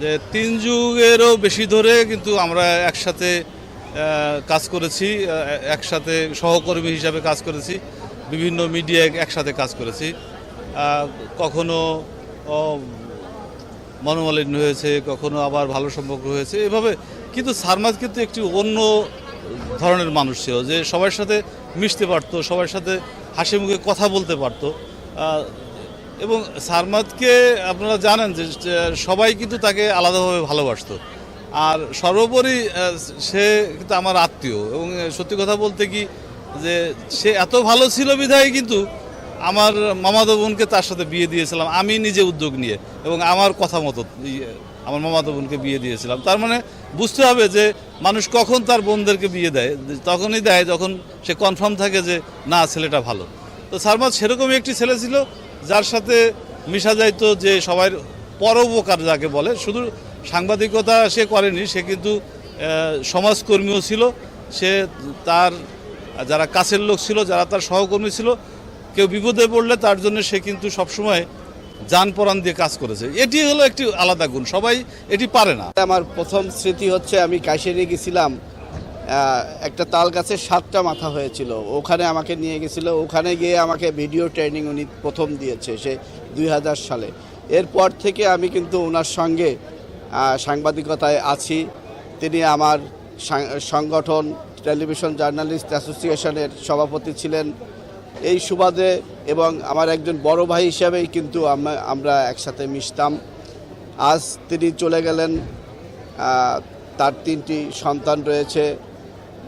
যে তিন যুগেরও বেশি ধরে কিন্তু আমরা একসাথে কাজ করেছি একসাথে সহকর্মী হিসাবে কাজ করেছি, বিভিন্ন মিডিয়ায় একসাথে কাজ করেছি। কখনো মনোমালিন্য হয়েছে, কখনো আবার ভালো সম্পর্ক হয়েছে, এভাবে। কিন্তু সারমাদ কিন্তু একটি অন্য ধরনের মানুষ ছিল, যে সবার সাথে মিশতে পারতো, সবার সাথে হাসি মুখে কথা বলতে পারতো। এবং সারমাদকে আপনারা জানেন যে সবাই কিন্তু তাকে আলাদাভাবে ভালোবাসতো। আর সর্বোপরি সে কিন্তু আমার আত্মীয়। এবং সত্যি কথা বলতে কি, যে সে এত ভালো ছিল বিধায় কিন্তু আমার মামাতো বোনকে তার সাথে বিয়ে দিয়েছিলাম। আমি নিজে উদ্যোগ নিয়ে এবং আমার কথা মতো আমার মামাতো বোনকে বিয়ে দিয়েছিলাম। তার মানে বুঝতে হবে যে মানুষ কখন তার বোনদেরকে বিয়ে দেয়। তখনই দেয় যখন সে কনফার্ম থাকে যে, না, ছেলেটা ভালো। তো সারমাদ সেরকমই একটি ছেলে ছিল। যার সাথে মিশা যাইতো যে সবার পরোপকার যাকে বলে, শুধু সাংবাদিকতা সে করেনি, সে কিন্তু সমাজকর্মীও ছিল, সে তার, যারা কাছের লোক ছিল, যারা তার সহকর্মী ছিল, কেউ বিপদে পড়লে তার জন্য সে কিন্তু সবসময় যান পরাণ দিয়ে কাজ করেছে। এটি হলো একটি আলাদা গুণ, সবাই এটি পারে না। আমার প্রথম স্মৃতি হচ্ছে আমি কাশিরে গেছিলাম একটা তাল গাছের সাতটা মাথা হয়েছিল। ওখানে আমাকে নিয়ে গেছিল। ওখানে গিয়ে আমাকে ভিডিও ট্রেনিং উনি প্রথম দিয়েছে সে দুই হাজার সালে। এরপর থেকে আমি কিন্তু ওনার সঙ্গে সাংবাদিকতায় আছি। তিনি আমার সংগঠন, টেলিভিশন জার্নালিস্ট অ্যাসোসিয়েশনের সভাপতি ছিলেন। এই সুবাদে এবং আমার একজন বড় ভাই হিসাবেই কিন্তু আমরা একসাথে মিশতাম। আজ তিনি চলে গেলেন। তার তিনটি সন্তান রয়েছে।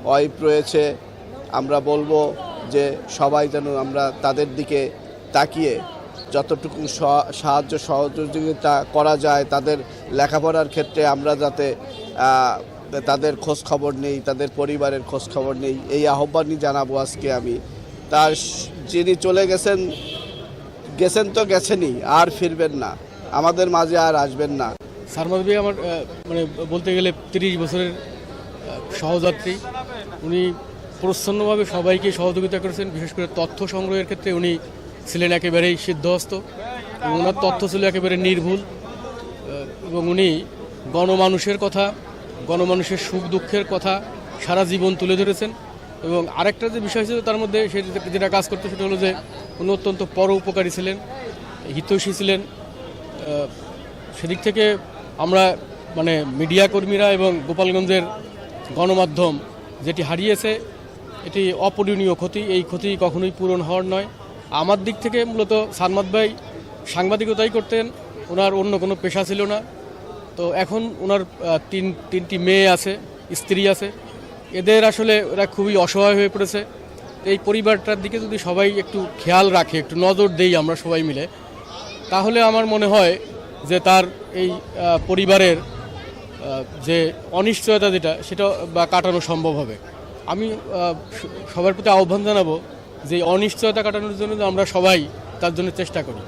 ওয়াইফ রয়েছে। আমরা বলব যে সবাই যেন আমরা তাদের দিকে তাকিয়ে যতটুকু সাহায্য সহযোগিতা করা যায় তাদের লেখাপড়ার ক্ষেত্রে আমরা যাতে তাদের খোঁজ খবর নেই, তাদের পরিবারের খোঁজ খবর নেই, এই আহ্বানই জানাব আজকে আমি। তার যিনি চলে গেছেন গেছেন তো গেছেনই, আর ফিরবেন না। আমাদের মাঝে আর আসবেন না। সারমাদ ভাই, আমার মানে বলতে গেলে তিরিশ বছরের সহযাত্রী। উনি প্রচ্ছন্নভাবে সবাইকে সহযোগিতা করেছেন, বিশেষ করে তথ্য সংগ্রহের ক্ষেত্রে উনি ছিলেন একেবারেই সিদ্ধহস্ত এবং ওনার তথ্য ছিল একেবারে নির্ভুল। এবং উনি গণমানুষের কথা, গণমানুষের সুখ দুঃখের কথা সারা জীবন তুলে ধরেছেন। এবং আরেকটা যে বিষয় ছিল তার মধ্যে সে যেটা- কাজ করতে সেটা হলো যে উনি অত্যন্ত পর উপকারী ছিলেন, হিতৈষী ছিলেন। সেদিক থেকে আমরা মানে মিডিয়া কর্মীরা এবং গোপালগঞ্জের গণমাধ্যম যেটি হারিয়েছে, এটি অপূরণীয় ক্ষতি। এই ক্ষতি কখনোই পূরণ হওয়ার নয়। আমার দিক থেকে মূলত সানমাদ ভাই সাংবাদিকতাই করতেন, ওনার অন্য কোনো পেশা ছিল না। তো এখন ওনার তিন, তিনটি মেয়ে আছে, স্ত্রী আছে। এদের আসলে ওরা খুবই অসহায় হয়ে পড়েছে। এই পরিবারটার দিকে যদি সবাই একটু খেয়াল রাখে, একটু নজর দেই আমরা সবাই মিলে, তাহলে আমার মনে হয় যে তার এই পরিবারের যে অনিশ্চয়তা যেটা, সেটা বা কাটানো সম্ভব হবে। আমি সবার প্রতি আহ্বান জানাব যে অনিশ্চয়তা কাটানোর জন্য আমরা সবাই তার জন্য চেষ্টা করি।